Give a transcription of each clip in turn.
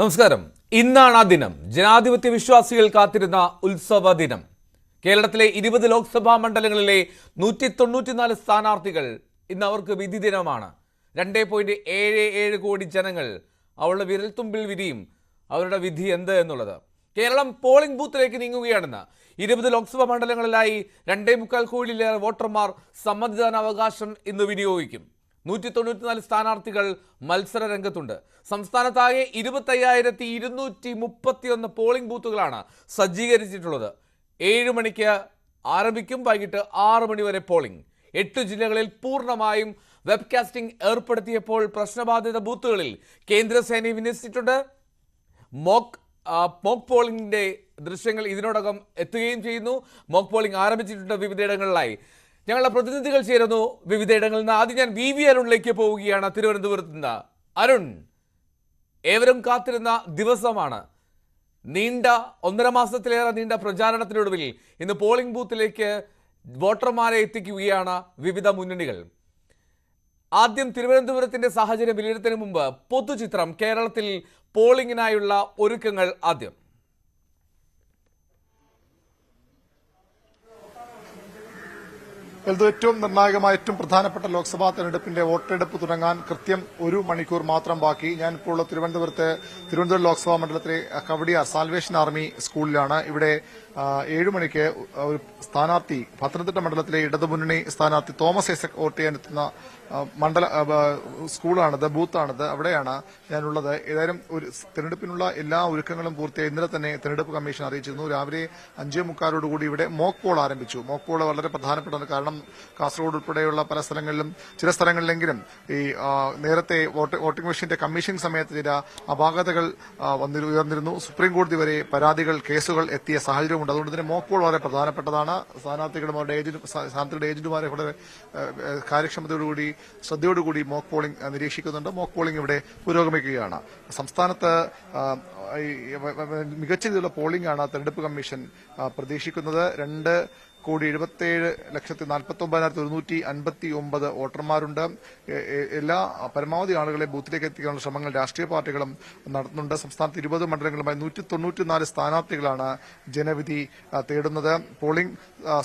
നമസ്കാരം. ഇന്നാണ് ആ ദിനം. ജനാധിപത്യ വിശ്വാസികൾ കാത്തിരുന്ന ഉത്സവ ദിനം. കേരളത്തിലെ ഇരുപത് ലോക്സഭാ മണ്ഡലങ്ങളിലെ നൂറ്റി തൊണ്ണൂറ്റിനാല് സ്ഥാനാർത്ഥികൾ ഇന്ന് അവർക്ക് വിധി ദിനമാണ്. രണ്ടേ പോയിന്റ് ഏഴ് ഏഴ് കോടി ജനങ്ങൾ അവളുടെ വിരൽത്തുമ്പിൽ വിരിയും. അവരുടെ വിധി എന്ത് എന്നുള്ളത്. കേരളം പോളിംഗ് ബൂത്തിലേക്ക് നീങ്ങുകയാണെന്ന്. ഇരുപത് ലോക്സഭാ മണ്ഡലങ്ങളിലായി രണ്ടേ മുക്കാൽ കോടിയിലേറെ വോട്ടർമാർ സമ്മതിദാനാവകാശം ഇന്ന് വിനിയോഗിക്കും. നൂറ്റി തൊണ്ണൂറ്റിനാല് സ്ഥാനാർത്ഥികൾ മത്സര രംഗത്തുണ്ട്. സംസ്ഥാനത്താകെ ഇരുപത്തയ്യായിരത്തി ഇരുന്നൂറ്റി മുപ്പത്തിയൊന്ന് പോളിംഗ് ബൂത്തുകളാണ് സജ്ജീകരിച്ചിട്ടുള്ളത്. ഏഴ് മണിക്ക് ആരംഭിക്കും വൈകിട്ട് ആറ് മണി വരെ പോളിംഗ് എട്ട് ജില്ലകളിൽ പൂർണമായും വെബ്കാസ്റ്റിംഗ് ഏർപ്പെടുത്തിയപ്പോൾ പ്രശ്നബാധിത ബൂത്തുകളിൽ കേന്ദ്രസേനയെ വിന്യസിച്ചിട്ടുണ്ട്. മോക്ക് മോക്ക് പോളിംഗിന്റെ ദൃശ്യങ്ങൾ ഇതിനോടകം എത്തുകയും ചെയ്യുന്നു. മോക്ക് പോളിംഗ് ആരംഭിച്ചിട്ടുണ്ട് വിവിധയിടങ്ങളിലായി. ഞങ്ങളുടെ പ്രതിനിധികൾ ചേരുന്നു. വിവിധയിടങ്ങളിൽ നിന്ന് ആദ്യം ഞാൻ വി വി അരുണിലേക്ക് പോവുകയാണ്. തിരുവനന്തപുരത്ത് നിന്ന് അരുൺ ഏവരും കാത്തിരുന്ന ദിവസമാണ്. നീണ്ട ഒന്നര മാസത്തിലേറെ നീണ്ട പ്രചാരണത്തിനൊടുവിൽ ഇന്ന് പോളിംഗ് ബൂത്തിലേക്ക് വോട്ടർമാരെ എത്തിക്കുകയാണ് വിവിധ മുന്നണികൾ. ആദ്യം തിരുവനന്തപുരത്തിന്റെ സാഹചര്യം വിലയിരുത്തുന്നതിന് മുമ്പ് പൊതുചിത്രം കേരളത്തിൽ പോളിംഗിനായുള്ള ഒരുക്കങ്ങൾ ആദ്യം. ഇത് ഏറ്റവും നിർണായകമായ ഏറ്റവും പ്രധാനപ്പെട്ട ലോക്സഭാ തെരഞ്ഞെടുപ്പിന്റെ വോട്ടെടുപ്പ് തുടങ്ങാൻ കൃത്യം ഒരു മണിക്കൂർ മാത്രം ബാക്കി. ഉള്ള തിരുവനന്തപുരത്ത് തിരുവനന്തപുരം ലോക്സഭാ മണ്ഡലത്തിലെ കവടിയാർ സാൽവേഷൻ ആർമി സ്കൂളിലാണ്. ഇവിടെ ഏഴ് മണിക്ക് ഒരു സ്ഥാനാർത്ഥി പത്തനംതിട്ട മണ്ഡലത്തിലെ ഇടതുമുന്നണി സ്ഥാനാർത്ഥി തോമസ് ഐസക് വോട്ട് ചെയ്യാനെത്തുന്ന മണ്ഡല സ്കൂളാണിത് ബൂത്താണിത്. അവിടെയാണ് ഞാനുള്ളത്. ഏതായാലും ഒരു തെരഞ്ഞെടുപ്പിനുള്ള എല്ലാ ഒരുക്കങ്ങളും പൂർത്തിയായി. ഇന്നലെ തന്നെ തെരഞ്ഞെടുപ്പ് കമ്മീഷൻ അറിയിച്ചിരുന്നു. രാവിലെ അഞ്ചേ മുക്കാലോടുകൂടി ഇവിടെ മോക്ക് പോൾ ആരംഭിച്ചു. മോക്ക് പോൾ വളരെ പ്രധാനപ്പെട്ടതാണ്. കാരണം കാസർഗോഡ് ഉൾപ്പെടെയുള്ള പല സ്ഥലങ്ങളിലും ചില സ്ഥലങ്ങളിലെങ്കിലും ഈ നേരത്തെ വോട്ടിംഗ് മെഷീന്റെ കമ്മീഷനിങ് സമയത്ത് ചില അപാകതകൾ ഉയർന്നിരുന്നു. സുപ്രീം കോടതി വരെ പരാതികൾ കേസുകൾ എത്തിയ സാഹചര്യമുണ്ട് അതുകൊണ്ട് തന്നെ മോക്കോൾ വളരെ പ്രധാനപ്പെട്ടതാണ്. സ്ഥാനാർത്ഥികളും അവരുടെ ഏജന്റ് സ്ഥാനാർത്ഥികളുടെ ഏജന്റുമാരെ വളരെ കാര്യക്ഷമതയോടുകൂടി ശ്രദ്ധയോടുകൂടി മോക്ക് പോളിംഗ് നിരീക്ഷിക്കുന്നുണ്ട്. മോക്ക് പോളിംഗ് ഇവിടെ പുരോഗമിക്കുകയാണ്. സംസ്ഥാനത്ത് മികച്ച രീതിയിലുള്ള ആണ് തെരഞ്ഞെടുപ്പ് കമ്മീഷൻ പ്രതീക്ഷിക്കുന്നത്. രണ്ട് കോടി എഴുപത്തിയേഴ് ലക്ഷത്തി നാൽപ്പത്തി ഒമ്പതിനായിരത്തി ഒരുന്നൂറ്റി അൻപത്തി ഒമ്പത് വോട്ടർമാരുണ്ട് എല്ലാ പരമാവധി ആളുകളെ ബൂത്തിലേക്ക് എത്തിക്കാനുള്ള ശ്രമങ്ങൾ രാഷ്ട്രീയ പാർട്ടികളും നടത്തുന്നുണ്ട്. സംസ്ഥാനത്ത് ഇരുപത് മണ്ഡലങ്ങളുമായി നൂറ്റി തൊണ്ണൂറ്റിനാല് സ്ഥാനാർത്ഥികളാണ് ജനവിധി തേടുന്നത്. പോളിംഗ്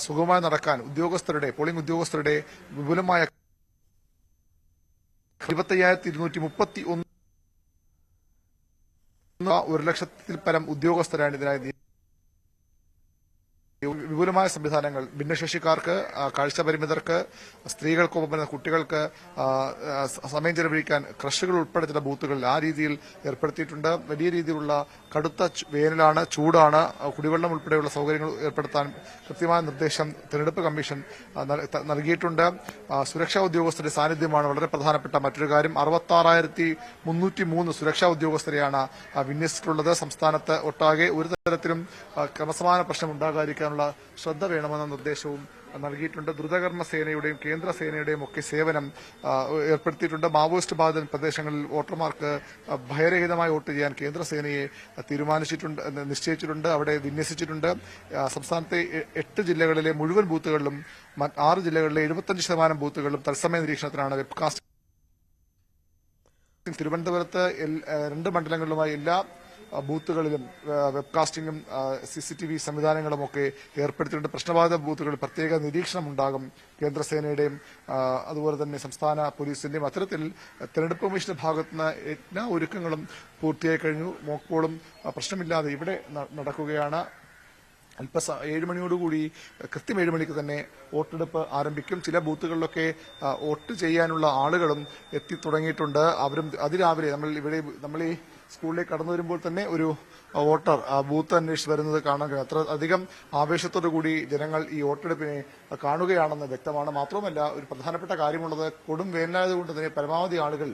സുഗമമായി നടക്കാൻ ഉദ്യോഗസ്ഥരുടെ പോളിംഗ് ഉദ്യോഗസ്ഥരുടെ വിപുലമായ ഒരു ലക്ഷത്തിൽ പരം ഉദ്യോഗസ്ഥരാണ് ഇതിനായി നിയ- വിപുലമായ സംവിധാനങ്ങൾ. ഭിന്നശേഷിക്കാർക്ക് കാഴ്ച കാഴ്ചപരിമിതർക്ക് സ്ത്രീകൾക്കൊപ്പം കുട്ടികൾക്ക് സമയം ചെലവഴിക്കാൻ ക്രഷുകൾ ഉൾപ്പെടെ ചില ബൂത്തുകളിൽ ആ രീതിയിൽ ഏർപ്പെടുത്തിയിട്ടുണ്ട്. വലിയ രീതിയിലുള്ള കടുത്ത വേനലാണ് ചൂടാണ്. കുടിവെള്ളം ഉൾപ്പെടെയുള്ള സൗകര്യങ്ങൾ ഏർപ്പെടുത്താൻ കൃത്യമായ നിർദ്ദേശം തെരഞ്ഞെടുപ്പ് കമ്മീഷൻ നൽകിയിട്ടുണ്ട്. സുരക്ഷാ ഉദ്യോഗസ്ഥരുടെ സാന്നിധ്യമാണ് വളരെ പ്രധാനപ്പെട്ട മറ്റൊരു കാര്യം. അറുപത്തി സുരക്ഷാ ഉദ്യോഗസ്ഥരെയാണ് വിന്യസിച്ചിട്ടുള്ളത്. സംസ്ഥാനത്ത് ഒട്ടാകെ ഒരു തരത്തിലും ക്രമസമാന പ്രശ്നം ഉണ്ടാകാതിരിക്കാനുള്ള ശ്രദ്ധ വേണമെന്ന നിർദ്ദേശവും നൽകിയിട്ടുണ്ട്. ദ്രുതകർമ്മ സേനയുടെയും കേന്ദ്ര സേനയുടെയും ഒക്കെ സേവനം ഏർപ്പെടുത്തിയിട്ടുണ്ട്. മാവോയിസ്റ്റ് ബാധിത പ്രദേശങ്ങളിൽ വോട്ടർമാർക്ക് ഭയരഹിതമായി വോട്ട് ചെയ്യാൻ കേന്ദ്ര സേനയെ തീരുമാനിച്ചിട്ടുണ്ട് നിശ്ചയിച്ചിട്ടുണ്ട് അവിടെ വിന്യസിച്ചിട്ടുണ്ട്. സംസ്ഥാനത്തെ എട്ട് ജില്ലകളിലെ മുഴുവൻ ബൂത്തുകളിലും ആറ് ജില്ലകളിലെ എഴുപത്തഞ്ച് ശതമാനം ബൂത്തുകളിലും തത്സമയ നിരീക്ഷണത്തിനാണ് വെബ്കാസ്റ്റ് തിരുവനന്തപുരത്ത് രണ്ട് മണ്ഡലങ്ങളിലുമായി എല്ലാ ബൂത്തുകളിലും വെബ്കാസ്റ്റിംഗും സി സി ടി വി സംവിധാനങ്ങളും ഒക്കെ ഏർപ്പെടുത്തിയിട്ടുണ്ട്. പ്രശ്നബാധിത ബൂത്തുകളിൽ പ്രത്യേക നിരീക്ഷണം ഉണ്ടാകും കേന്ദ്രസേനയുടെയും അതുപോലെ തന്നെ സംസ്ഥാന പോലീസിന്റെയും. അത്തരത്തിൽ തെരഞ്ഞെടുപ്പ് കമ്മീഷന്റെ ഭാഗത്തുനിന്ന് എല്ലാ ഒരുക്കങ്ങളും പൂർത്തിയായി കഴിഞ്ഞു. മോക്പോളും അഹ് പ്രശ്നമില്ലാതെ ഇവിടെ നടക്കുകയാണ്. അല്പ ഏഴുമണിയോടുകൂടി കൃത്യം ഏഴുമണിക്ക് തന്നെ വോട്ടെടുപ്പ് ആരംഭിക്കും. ചില ബൂത്തുകളിലൊക്കെ വോട്ട് ചെയ്യാനുള്ള ആളുകളും എത്തി തുടങ്ങിയിട്ടുണ്ട്. അവരും അതിരാവിലെ നമ്മൾ ഇവിടെ നമ്മൾ ഈ സ്കൂളിലേക്ക് കടന്നു വരുമ്പോൾ തന്നെ ഒരു വോട്ടർ ബൂത്ത് അന്വേഷിച്ച് വരുന്നത് കാണാൻ കഴിയും. അത്ര അധികം ആവേശത്തോടു കൂടി ജനങ്ങൾ ഈ വോട്ടെടുപ്പിനെ കാണുകയാണെന്ന് വ്യക്തമാണ്. മാത്രമല്ല ഒരു പ്രധാനപ്പെട്ട കാര്യമുള്ളത് കൊടും വേനലായതുകൊണ്ട് തന്നെ പരമാവധി ആളുകൾ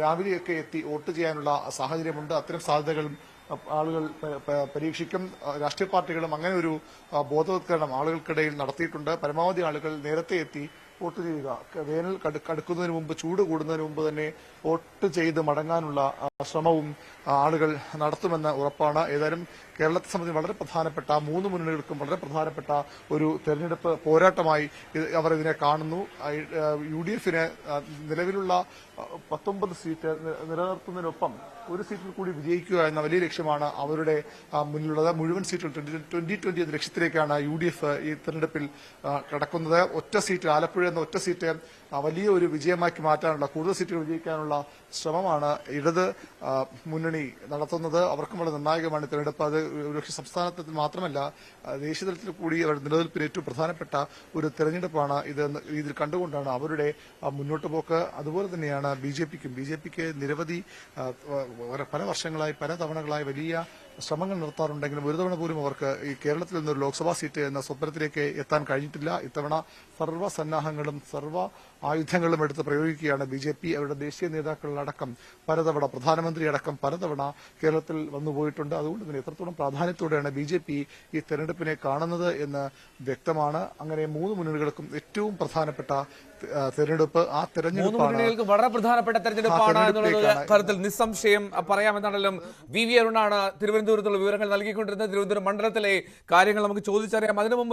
രാവിലെയൊക്കെ എത്തി വോട്ട് ചെയ്യാനുള്ള സാഹചര്യമുണ്ട്. അത്തരം സാധ്യതകളും ആളുകൾ പരീക്ഷിക്കും. രാഷ്ട്രീയ പാർട്ടികളും അങ്ങനെ ഒരു ബോധവത്കരണം ആളുകൾക്കിടയിൽ നടത്തിയിട്ടുണ്ട്. പരമാവധി ആളുകൾ നേരത്തെ എത്തി വോട്ട് ചെയ്യുക. വേനൽ കടുക്കുന്നതിന് മുമ്പ് ചൂട് കൂടുന്നതിന് മുമ്പ് തന്നെ വോട്ട് ചെയ്ത് മടങ്ങാനുള്ള ശ്രമവും ആളുകൾ നടത്തുമെന്ന ഉറപ്പാണ്. ഏതായാലും കേരളത്തെ സംബന്ധിച്ച് വളരെ പ്രധാനപ്പെട്ട മൂന്ന് മുന്നണികൾക്കും വളരെ പ്രധാനപ്പെട്ട ഒരു തെരഞ്ഞെടുപ്പ് പോരാട്ടമായി അവർ ഇതിനെ കാണുന്നു. യു ഡി എഫിന് നിലവിലുള്ള പത്തൊമ്പത് സീറ്റ് നിലനിർത്തുന്നതിനൊപ്പം ഒരു സീറ്റിൽ കൂടി വിജയിക്കുക എന്ന വലിയ ലക്ഷ്യമാണ് അവരുടെ മുന്നിലുള്ളത്. മുഴുവൻ സീറ്റുകൾ ട്വന്റി ട്വന്റി എന്ന ലക്ഷ്യത്തിലേക്കാണ് യു ഡി എഫ് ഈ തെരഞ്ഞെടുപ്പിൽ കടക്കുന്നത്. ഒറ്റ സീറ്റ് ആലപ്പുഴ എന്ന ഒറ്റ സീറ്റ് വലിയ ഒരു വിജയമാക്കി മാറ്റാനുള്ള കൂടുതൽ സീറ്റുകൾ വിജയിക്കാനുള്ള ശ്രമമാണ് ഇടത് മുന്നണി നടത്തുന്നത്. അവർക്കും വളരെ നിർണായകമാണ് തെരഞ്ഞെടുപ്പ്. അത് ഒരുപക്ഷെ സംസ്ഥാനത്തിൽ മാത്രമല്ല ദേശീയതലത്തിൽ കൂടി അവരുടെ നിലനിൽപ്പിന് ഏറ്റവും പ്രധാനപ്പെട്ട ഒരു തെരഞ്ഞെടുപ്പാണ് ഇത് രീതിയിൽ കണ്ടുകൊണ്ടാണ് അവരുടെ മുന്നോട്ട് പോക്ക്. അതുപോലെ തന്നെയാണ് ബി ജെ പിക്കും. ബി ജെ പിക്ക് നിരവധി പല വർഷങ്ങളായി പല തവണകളായി വലിയ ശ്രമങ്ങൾ നടത്താറുണ്ടെങ്കിലും ഒരു തവണ പോലും അവർക്ക് ഈ കേരളത്തിൽ നിന്നൊരു ലോക്സഭാ സീറ്റ് എന്ന സ്വപ്നത്തിലേക്ക് എത്താൻ കഴിഞ്ഞിട്ടില്ല. ഇത്തവണ സർവ സന്നാഹങ്ങളും സർവ ആയുധങ്ങളും എടുത്ത് പ്രയോഗിക്കുകയാണ് ബി ജെ പി. അവരുടെ ദേശീയ നേതാക്കളിലടക്കം പലതവണ പ്രധാനമന്ത്രി അടക്കം പലതവണ കേരളത്തിൽ വന്നുപോയിട്ടുണ്ട് അതുകൊണ്ട് തന്നെ എത്രത്തോളം പ്രാധാന്യത്തോടെയാണ് ബി ജെ പി ഈ തെരഞ്ഞെടുപ്പിനെ കാണുന്നത് എന്ന് വ്യക്തമാണ്. അങ്ങനെ മൂന്ന് മുന്നണികൾക്കും ഏറ്റവും പ്രധാനപ്പെട്ട തെരഞ്ഞെടുപ്പ് ആ തെരഞ്ഞെടുപ്പ് വളരെ പ്രധാനപ്പെട്ട തെരഞ്ഞെടുപ്പാണ് എന്നുള്ളത്. കാര്യത്തിൽ നിസ്സംശയം പറയാമെന്നാണല്ലോ വി വി അരുണാണ് തിരുവനന്തപുരത്തുള്ള വിവരങ്ങൾ നൽകിക്കൊണ്ടിരുന്നത് തിരുവനന്തപുരം മണ്ഡലത്തിലെ കാര്യങ്ങൾ നമുക്ക് ചോദിച്ചറിയാം അതിനു മുമ്പ്